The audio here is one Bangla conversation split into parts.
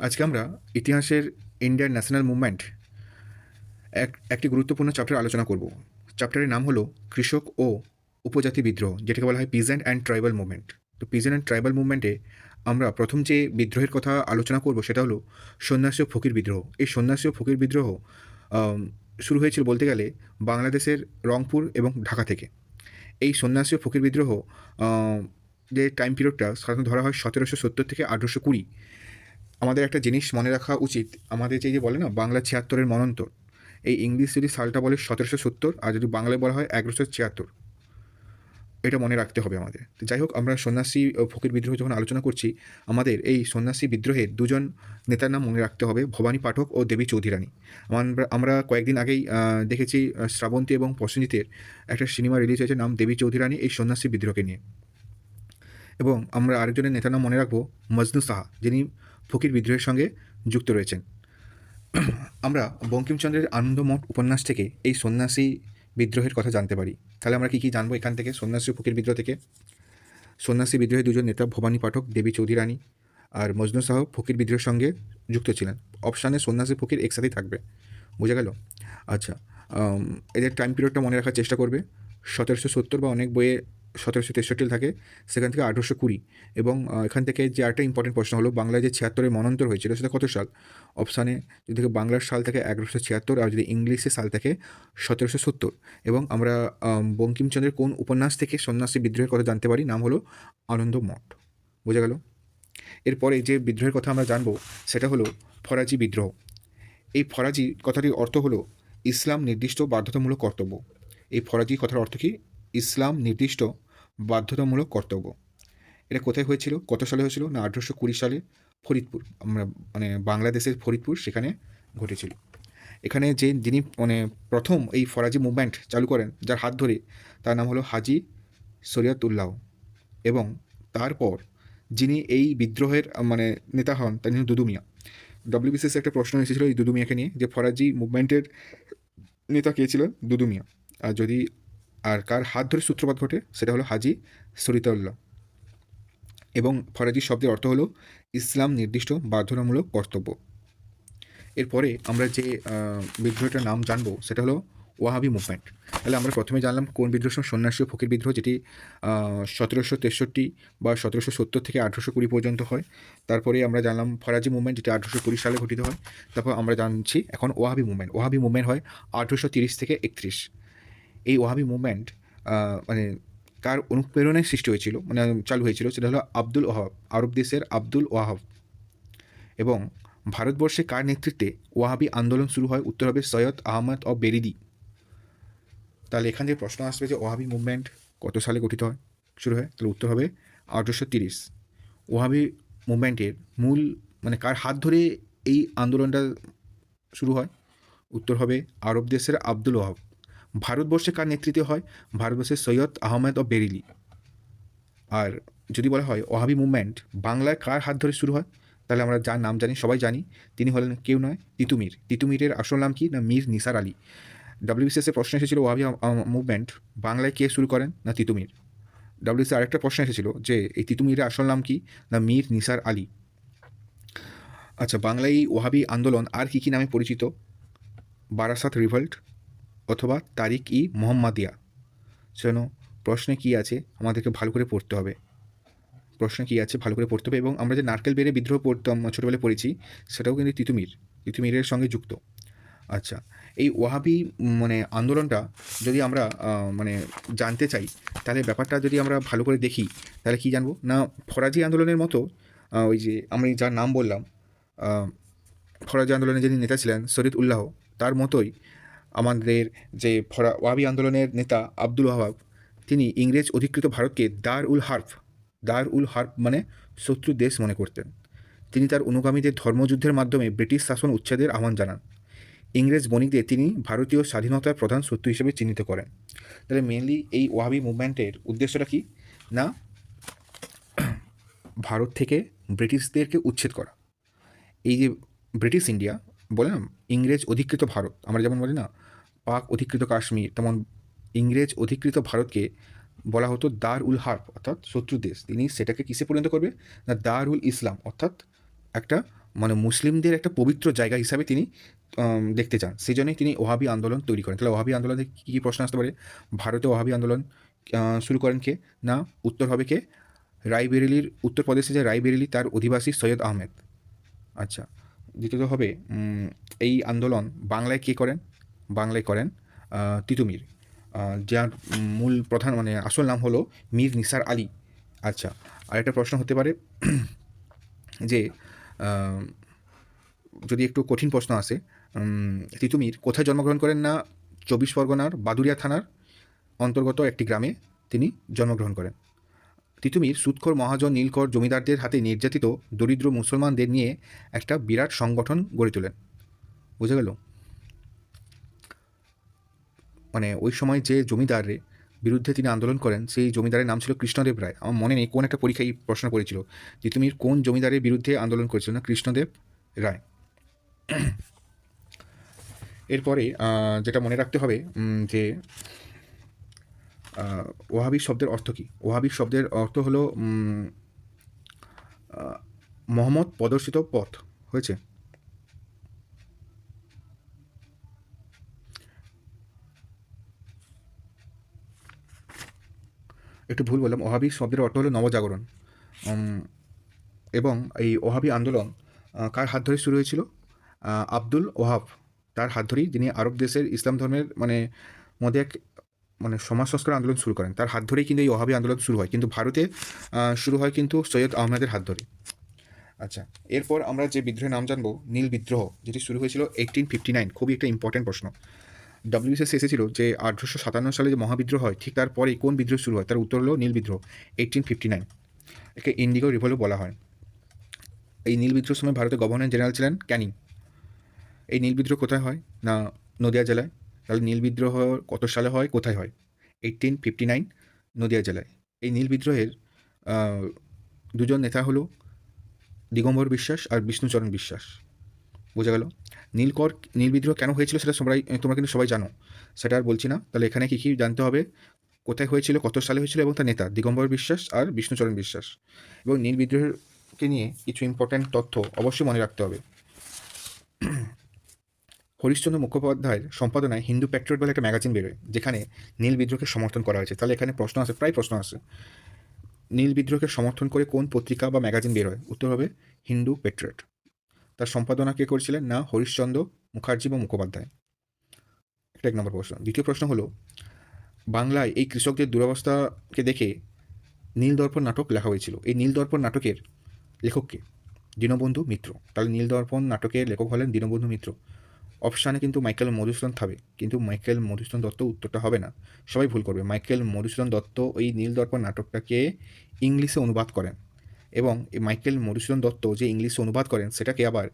আজকে আমরা ইতিহাসের ইন্ডিয়ান ন্যাশনাল মুভমেন্ট এক, একটি গুরুত্বপূর্ণ চ্যাপ্টার আলোচনা করব। চ্যাপ্টারের নাম হলো কৃষক ও উপজাতি বিদ্রোহ, যেটাকে বলা হয় পিজেন্ট অ্যান্ড ট্রাইবাল মুভমেন্ট তো পিজেন্ট অ্যান্ড ট্রাইবাল মুভমেন্টে আমরা প্রথম যে বিদ্রোহের কথা আলোচনা করব, সেটা হলো সন্ন্যাসী ও ফকির বিদ্রোহ। এই সন্ন্যাসী ও ফকির বিদ্রোহ শুরু হয়েছিল বলতে গেলে বাংলাদেশের রংপুর এবং ঢাকা থেকে। এই সন্ন্যাসী ও ফকির বিদ্রোহ যে টাইম পিরিয়ডটা সাধারণত ধরা হয় সতেরোশো সত্তর থেকে আঠেরোশো কুড়ি। আমাদের একটা জিনিস মনে রাখা উচিত। আমাদের যে যে বলে না, বাংলা ছিয়াত্তরের মনন্তর, এই ইংলিশ যদি সালটা বলে সতেরোশো সত্তর, আর যদি বাংলায় বলা হয় এগারোশো ছিয়াত্তর। এটা মনে রাখতে হবে আমাদের। যাই হোক, আমরা সন্ন্যাসী ফকির বিদ্রোহ যখন আলোচনা করছি, আমাদের এই সন্ন্যাসী বিদ্রোহের দুজন নেতার নাম মনে রাখতে হবে, ভবানী পাঠক ও দেবী চৌধুরানী। রানী আমরা আমরা কয়েকদিন আগেই দেখেছি শ্রাবন্তী এবং প্রসেনজিতের একটা সিনেমা রিলিজ হয়েছে নাম দেবী চৌধুরানী, এই সন্ন্যাসী বিদ্রোহকে নিয়ে। এবং আমরা আরেকজনের নেতার নাম মনে রাখব, মজনু সাহা, যিনি ফকির বিদ্রোহের সঙ্গে যুক্ত রয়েছেন। আমরা বঙ্কিমচন্দ্রের আনন্দমঠ উপন্যাস থেকে এই সন্ন্যাসী বিদ্রোহের কথা জানতে পারি। তাহলে আমরা কী কী জানব এখান থেকে? সন্ন্যাসী ফকির বিদ্রোহ থেকে? সন্ন্যাসী বিদ্রোহের দুজন নেতা, ভবানী পাঠক, দেবী চৌধুরানী আর মজনু সাহ ফকির বিদ্রোহের সঙ্গে যুক্ত ছিলেন। অপশানে সন্ন্যাসী ফকির একসাথেই থাকবে। বোঝা গেল? আচ্ছা এদের টাইম পিরিয়ডটা মনে রাখার চেষ্টা করবে। সতেরোশো সত্তর বা অনেক বইয়ে সতেরোশো তেষট্টি থাকে, সেখান থেকে আঠেরোশো কুড়ি। এবং এখান থেকে যে একটা ইম্পর্টেন্ট প্রশ্ন হলো, বাংলায় যে ছিয়াত্তরের মনন্তর হয়েছিল, সেটা কত সাল? অপশানে যদি বাংলার সাল থেকে এগারোশো ছিয়াত্তর, আর যদি ইংলিশে সাল থেকে সতেরোশো সত্তর। এবং আমরা বঙ্কিমচন্দ্রের কোন উপন্যাস থেকে সন্ন্যাসী বিদ্রোহের কথা জানতে পারি? নাম হলো আনন্দ মঠ। বোঝা গেল? এরপরে যে বিদ্রোহের কথা আমরা জানব, সেটা হলো ফরাজি বিদ্রোহ। এই ফরাজি কথাটির অর্থ হলো, ইসলাম নির্দিষ্ট বাধ্যতামূলক কর্তব্য। এই ফরাজি কথার অর্থ কি? ইসলাম নির্দিষ্ট বাধ্যতামূলক কর্তব্য। এটা কোথায় হয়েছিল? কত সালে হয়েছিল? না, আঠেরোশো কুড়ি সালে ফরিদপুর, আমরা মানে বাংলাদেশের ফরিদপুর সেখানে ঘটেছিল। এখানে যে যিনি মানে প্রথম এই ফরাজি মুভমেন্ট চালু করেন, যার হাত ধরে তার নাম হলো হাজি শরিয়তুল্লাহ এবং তারপর যিনি এই বিদ্রোহের মানে নেতা হন তিনি হলেন দুদু মিয়া। ডব্লিউবিসিএস একটা প্রশ্ন এসেছিল এই দুদু মিয়াকে নিয়ে যে ফরাজি মুভমেন্টের নেতা কে ছিল? দুদু মিয়া। আর যদি আর কার হাত ধরে সূত্রপাত ঘটে সেটা হলো হাজি সরিতাউল্লাহ এবং ফরাজি শব্দের অর্থ হলো ইসলাম নির্দিষ্ট বাধ্যতামূলক কর্তব্য। এরপরে আমরা যে বিদ্রোহটার নাম জানব সেটা হলো ওয়াহাবি মুভমেন্ট। তাহলে আমরা প্রথমে জানলাম কোন বিদ্রোহ সন্ন্যাসী ও ফকির বিদ্রোহ যেটি সতেরোশো তেষট্টি বা সতেরোশো সত্তর থেকে আঠেরোশো কুড়ি পর্যন্ত হয়। তারপরে আমরা জানলাম ফরাজি মুভমেন্ট যেটি আঠেরোশো কুড়ি সালে ঘটিত হয়। তারপর আমরা জানছি এখন ওয়াহাবি মুভমেন্ট। ওয়াহাবি মুভমেন্ট হয় আঠেরোশো তিরিশ থেকে একত্রিশ। এই ওয়াহাবি মুভমেন্ট মানে কার অনুপ্রেরণায় সৃষ্টি হয়েছিল মানে চালু হয়েছিল, সেটা হলো আব্দুল ওয়াহাব, আরব দেশের আব্দুল ওয়াহাব। এবং ভারতবর্ষে কার নেতৃত্বে ওয়াহাবি আন্দোলন শুরু হয়? উত্তর হবে সৈয়দ আহমদ অব বেরিদি। তাহলে এখান থেকে প্রশ্ন আসবে যে ওয়াহাবি মুভমেন্ট কত সালে গঠিত হয়? শুরু হয়। তাহলে উত্তর হবে আঠেরোশো তিরিশ। ওয়াহাবি মুভমেন্টের মূল মানে কার হাত ধরে এই আন্দোলনটা শুরু হয়? উত্তর হবে আরব দেশের আব্দুল ওয়াহাব। ভারতবর্ষে কার নেতৃত্বে হয়? ভারতবর্ষের সৈয়দ আহমেদ ও বেরিলি। আর যদি বলা হয় ওহাবি মুভমেন্ট, বাংলায় কার হাত ধরে শুরু হয়? তাহলে আমরা যার নাম জানি, সবাই জানি। তিনি হলেন কেউ নয়, তিতুমির। তিতুমিরের আসল নাম কি? না, মীর নিসার আলী। ডাব্লিউবিসিএস প্রশ্ন এসেছিল ওহাবি মুভমেন্ট, বাংলায় কে শুরু করেন? না, তিতুমির। ডাব্লিউসি আরেকটা প্রশ্ন এসেছিল যে এই তিতুমিরের আসল নাম কি? না, মীর নিসার আলী। আচ্ছা বাংলায় ওহাবি আন্দোলন আর কি কি নামে পরিচিত? বারাসাত রিভল্ট অথবা তারিক ই মোহাম্মদিয়া। শোনো, প্রশ্নে কী আছে আমাদেরকে ভালো করে পড়তে হবে। প্রশ্নে কী আছে ভালো করে পড়তে হবে এবং আমরা যে নারকেল বেড়ে বিদ্রোহ পড়তাম, ছোটোবেলায় পড়েছি, সেটাও কিন্তু তিতুমির, তিতুমিরের সঙ্গে যুক্ত। আচ্ছা এই ওয়াহাবি মানে আন্দোলনটা যদি আমরা মানে জানতে চাই, তাহলে ব্যাপারটা যদি আমরা ভালো করে দেখি, তাহলে কি জানব? না, ফরাজি আন্দোলনের মতো ওই যে আমি যার নাম বললাম ফরাজি আন্দোলনের যিনি নেতা ছিলেন শরীদ উল্লাহ, তার মতোই আমাদের যে ফরা, ওয়াবি আন্দোলনের নেতা আব্দুল ওয়াহাব, তিনি ইংরেজ অধিকৃত ভারতকে দার উল হার্ফ, দার উল হার্ফ মানে শত্রু দেশ মনে করতেন। তিনি তার অনুগামীদের ধর্মযুদ্ধের মাধ্যমে ব্রিটিশ শাসন উচ্ছেদের আহ্বান জানান। ইংরেজ বণিকদের তিনি ভারতীয় স্বাধীনতার প্রধান শত্রু হিসেবে চিহ্নিত করেন। তাহলে মেনলি এই ওয়াহাবি মুভমেন্টের উদ্দেশ্যটা কি? না, ভারত থেকে ব্রিটিশদেরকে উচ্ছেদ করা। এই যে ব্রিটিশ ইন্ডিয়া বলে না, ইংরেজ অধিকৃত ভারত। আমরা যেমন বলি না, পাক অধিকৃত কাশ্মীর, তেমন ইংরেজ অধিকৃত ভারতকে বলা হতো দার উল হার্ব অর্থাৎ শত্রু দেশ। তিনি সেটাকে কিসে পরিণত করবে? না দার উল ইসলাম, অর্থাৎ একটা মানে মুসলিমদের একটা পবিত্র জায়গা হিসাবে তিনি দেখতে চান। সেই জন্যই তিনি ওহাবি আন্দোলন তৈরি করেন। তাহলে ওহাবি আন্দোলনে কী কী প্রশ্ন আসতে পারে? ভারতে ওহাবি আন্দোলন শুরু করেন কে? না, উত্তর হবে কে? রায়বেরেলির উত্তরপ্রদেশে যে রায়বেরেলি, তার অধিবাসী সৈয়দ আহমেদ। আচ্ছা দ্বিতীয়ত হবে এই আন্দোলন বাংলায় কে করেন? বাংলায় করেন তিতুমির যার মূল প্রধান মানে আসল নাম হলো মীর নিসার আলী। আচ্ছা আর একটা প্রশ্ন হতে পারে, যে যদি একটু কঠিন প্রশ্ন আসে তিতুমির কোথায় জন্মগ্রহণ করেন না? চব্বিশ পরগনার বাদুরিয়া থানার অন্তর্গত একটি গ্রামে তিনি জন্মগ্রহণ করেন। তিতুমির, সুৎখোর মহাজন নীলকর জমিদারদের হাতে নির্যাতিত দরিদ্র মুসলমানদের নিয়ে একটা বিরাট সংগঠন গড়ে তোলেন। বুঝে গেল? মানে ওই সময় যে জমিদারের বিরুদ্ধে তিনি আন্দোলন করেন, সেই জমিদারের নাম ছিল কৃষ্ণদেব রায়। আমার মনে নেই কোন একটা পরীক্ষায় প্রশ্ন করেছিল। তিতুমির কোন জমিদারের বিরুদ্ধে আন্দোলন করেছিল না কৃষ্ণদেব রায়? এরপরে যেটা মনে রাখতে হবে যে ওহাবি শব্দের অর্থ কী? ওহাবি শব্দের অর্থ হলো মোহাম্মদ প্রদর্শিত পথ। হয়েছে? একটু ভুল বললাম। ওহাবি শব্দের অর্থ হলো নবজাগরণ। এবং এই ওহাবি আন্দোলন কার হাত ধরে শুরু হয়েছিল? আব্দুল ওহাব তার হাত ধরেই যিনি আরব দেশের ইসলাম ধর্মের মানে মধ্যে এক মানে সমাজ সংস্কার আন্দোলন শুরু করেন। তার হাত ধরেই কিন্তু এই ওহাবি আন্দোলন শুরু হয়। কিন্তু ভারতে শুরু হয় কিন্তু সৈয়দ আহমেদের হাত ধরে। আচ্ছা এরপর আমরা যে বিদ্রোহের নাম জানব, নীল বিদ্রোহ, যেটি শুরু হয়েছিল এইটিন ফিফটি নাইন খুবই একটা ইম্পর্টেন্ট প্রশ্ন। ডব্লিউবিসিএস এসেছিল যে আঠারোশো সাতান্ন সালে যে মহাবিদ্রোহ হয়, ঠিক তারপরে কোন বিদ্রোহ শুরু হয়? তার উত্তর হলো নীল বিদ্রোহ এইটিন ফিফটি নাইন একে ইন্ডিগো রিভলও বলা হয়। এই নীল বিদ্রোহ সময় ভারতের গভর্নর জেনারেল ছিলেন ক্যানিং। এই নীল বিদ্রোহ কোথায় হয়? না, নদিয়া জেলায়। তাহলে নীল বিদ্রোহ কত সালে হয়? কোথায় হয়? এইটিন ফিফটি নাইন নদিয়া জেলায়। এই নীল বিদ্রোহের দুজন নেতা হলো দিগম্বর বিশ্বাস আর বিষ্ণুচরণ বিশ্বাস। বোঝা গেল? নীলকর নীল বিদ্রোহ কেন হয়েছিল সেটা সবাই, তোমরা কিন্তু সবাই জানো। সেটা আর বলছি না। তাহলে এখানে কী কী জানতে হবে? কোথায় হয়েছিল, কত সালে হয়েছিল এবং তার নেতা, দিগম্বর বিশ্বাস আর বিষ্ণুচরণ বিশ্বাস। এবং নীল বিদ্রোহকে নিয়ে কিছু ইম্পর্ট্যান্ট তথ্য অবশ্যই মনে রাখতে হবে। হরিশ্চন্দ্র মুখোপাধ্যায়ের সম্পাদনায় হিন্দু প্যাট্রিয়ট বলে একটা ম্যাগাজিন বেরোয়, যেখানে নীল বিদ্রোহকে সমর্থন করা হয়েছে। তাহলে এখানে প্রশ্ন আসে প্রায় প্রশ্ন আসে নীল বিদ্রোহকে সমর্থন করে কোন পত্রিকা বা ম্যাগাজিন বেরোয়? উত্তর হবে, হিন্দু পেট্রিয়ট তার সম্পাদনা কে করেছিলেন? না, হরিশ্চন্দ্র মুখার্জি বা মুখোপাধ্যায়। এটা এক নম্বর প্রশ্ন। দ্বিতীয় প্রশ্ন হলো, বাংলায় এই কৃষকদের দুরবস্থাকে দেখে নীল দর্পণ নাটক লেখা হয়েছিল। এই নীল দর্পণ নাটকের লেখককে দীনবন্ধু মিত্র। তাহলে নীল দর্পণ নাটকের লেখক হলেন দীনবন্ধু মিত্র। অপশানে কিন্তু মাইকেল মধুসূদন থাকবে। কিন্তু মাইকেল মধুসূদন দত্ত উত্তরটা হবে না। সবাই ভুল করবে। মাইকেল মধুসূদন দত্ত ওই নীল দর্পণ নাটকটাকে ইংলিশে অনুবাদ করেন। এবং এই মাইকেল মধুসূদন দত্ত যে ইংলিশে অনুবাদ করেন, সেটাকে আবার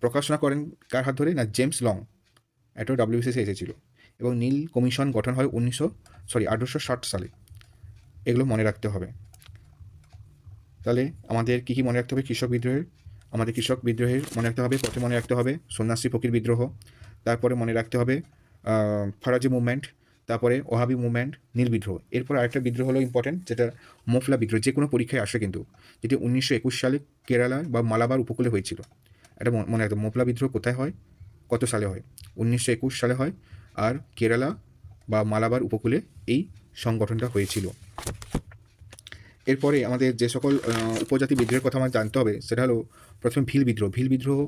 প্রকাশনা করেন কার হাত ধরে? না, জেমস লং এটা ডাব্লিউসিসি এসেছিল এবং নীল কমিশন গঠন হয় উনিশশো সরি আঠারোশো ষাট সালে। এগুলো মনে রাখতে হবে। তাহলে আমাদের কী কী মনে রাখতে হবে কৃষক বিদ্রোহের? আমাদের কৃষক বিদ্রোহের মনে রাখতে হবে, প্রথমে মনে রাখতে হবে সন্ন্যাসী ফকির বিদ্রোহ, তারপরে মনে রাখতে হবে ফরাজি মুভমেন্ট তারপরে ওহাবি মুভমেন্ট নীল বিদ্রোহ। এরপর আরেকটা বিদ্রোহ হলো ইম্পর্টেন্ট যেটা মোফলা বিদ্রোহ, যে কোনো পরীক্ষায় আসে কিন্তু, যেটি উনিশশো একুশ সালে কেরালা বা মালাবার উপকূলে হয়েছিল। এটা মনে রাখতে মোফলা বিদ্রোহ কোথায় হয়? কত সালে হয়? উনিশশো একুশ সালে হয়, আর কেরালা বা মালাবার উপকূলে এই সংগঠনটা হয়েছিল। এরপরে আমাদের যে সকল উপজাতি বিদ্রোহের কথা আমার জানতে হবে, সেটা হলো প্রথমে ভিল বিদ্রোহ। ভিল বিদ্রোহ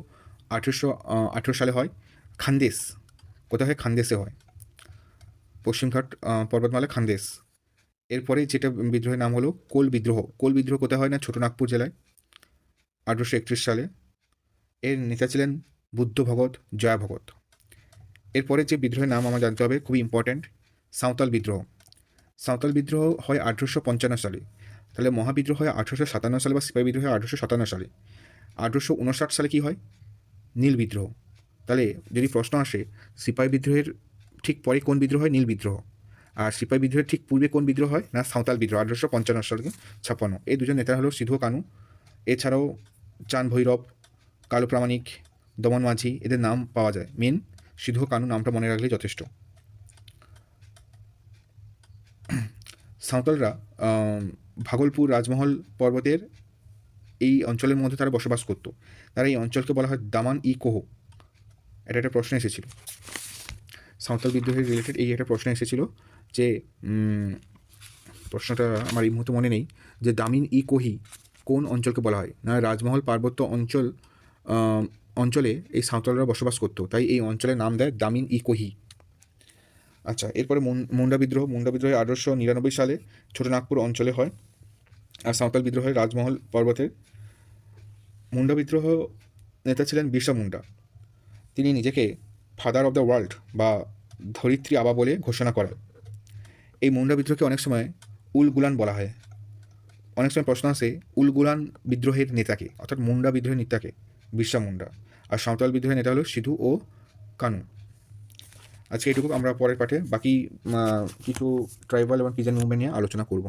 আঠেরোশো আঠেরো সালে হয়। খানদেশ। কোথায় হয়? খানদেশে হয়। পশ্চিমঘাট পর্বতমালা, খানদেশ। এরপরে যেটা বিদ্রোহের নাম হলো কোল বিদ্রোহ। কোল বিদ্রোহ কোথায় হয় না? ছোটনাগপুর জেলায়। আঠেরোশো একত্রিশ সালে। এর নেতা ছিলেন বুদ্ধ ভগত জয়া ভগত। এরপরে যে বিদ্রোহের নাম আমার জানতে হবে, খুবই ইম্পর্ট্যান্ট সাঁওতাল বিদ্রোহ। সাঁওতাল বিদ্রোহ হয় আঠেরোশো পঞ্চান্ন সালে। তাহলে মহাবিদ্রোহ হয় আঠেরোশো সাতান্ন সালে বা সিপাহী বিদ্রোহ হয় আঠেরোশো সাতান্ন সালে। আঠেরোশো উনষাট সালে কী হয়? নীল বিদ্রোহ। তাহলে যদি প্রশ্ন আসে, সিপাহী বিদ্রোহের ঠিক পরে কোন বিদ্রোহ হয়? নীল বিদ্রোহ। আর সিপাহী বিদ্রোহের ঠিক পূর্বে কোন বিদ্রোহ হয়? না, সাঁওতাল বিদ্রোহ, আঠেরোশো পঞ্চান্ন সালে ছাপ্পান্ন। এই দুজন নেতা হলো সিধু কানু, এছাড়াও চান ভৈরব, কালু প্রামাণিক, দমন মাঝি, এদের নাম পাওয়া যায়। মেন সিধু কানু নামটা মনে রাখলে যথেষ্ট। সাঁওতালরা ভাগলপুর রাজমহল পর্বতের এই অঞ্চলের মধ্যে তারা বসবাস করতো। তারা এই অঞ্চলকে বলা হয় দামান ই কোহো। এটা একটা প্রশ্ন এসেছিল। সাঁওতাল বিদ্রোহের রিলেটেড এই একটা প্রশ্ন এসেছিল যে প্রশ্নটা আমার এই মুহূর্তে মনে নেই যে দামিন ই কোহি কোন অঞ্চলকে বলা হয়? না, রাজমহল পার্বত্য অঞ্চল অঞ্চলে এই সাঁওতালরা বসবাস করতো। তাই এই অঞ্চলের নাম দেয় দামিন ই কোহি। আচ্ছা এরপরে মুন্ডা বিদ্রোহ মুন্ডা বিদ্রোহ আঠারোশো নিরানব্বই সালে ছোটনাগপুর অঞ্চলে হয় আর সাঁওতাল বিদ্রোহ হয় রাজমহল পর্বতের মুন্ডা বিদ্রোহ নেতা ছিলেন বিরসা মুন্ডা। তিনি নিজেকে ফাদার অফ দ্য ওয়ার্ল্ড বা ধরিত্রী আবা বলে ঘোষণা করেন। এই মুন্ডা বিদ্রোহকে অনেক সময় উল গুলান বলা হয়। অনেক সময় প্রশ্ন আসে, উল গুলান বিদ্রোহের নেতাকে, অর্থাৎ মুন্ডা বিদ্রোহের নেতাকে, বিরসা মুন্ডা। আর সাঁওতাল বিদ্রোহের নেতা হলো সিধু ও কানু। আজকে এটুকু আমরা পরের পাঠে বাকি কিছু ট্রাইবাল এবং পিজন মুভমেন্ট নিয়ে আলোচনা করব।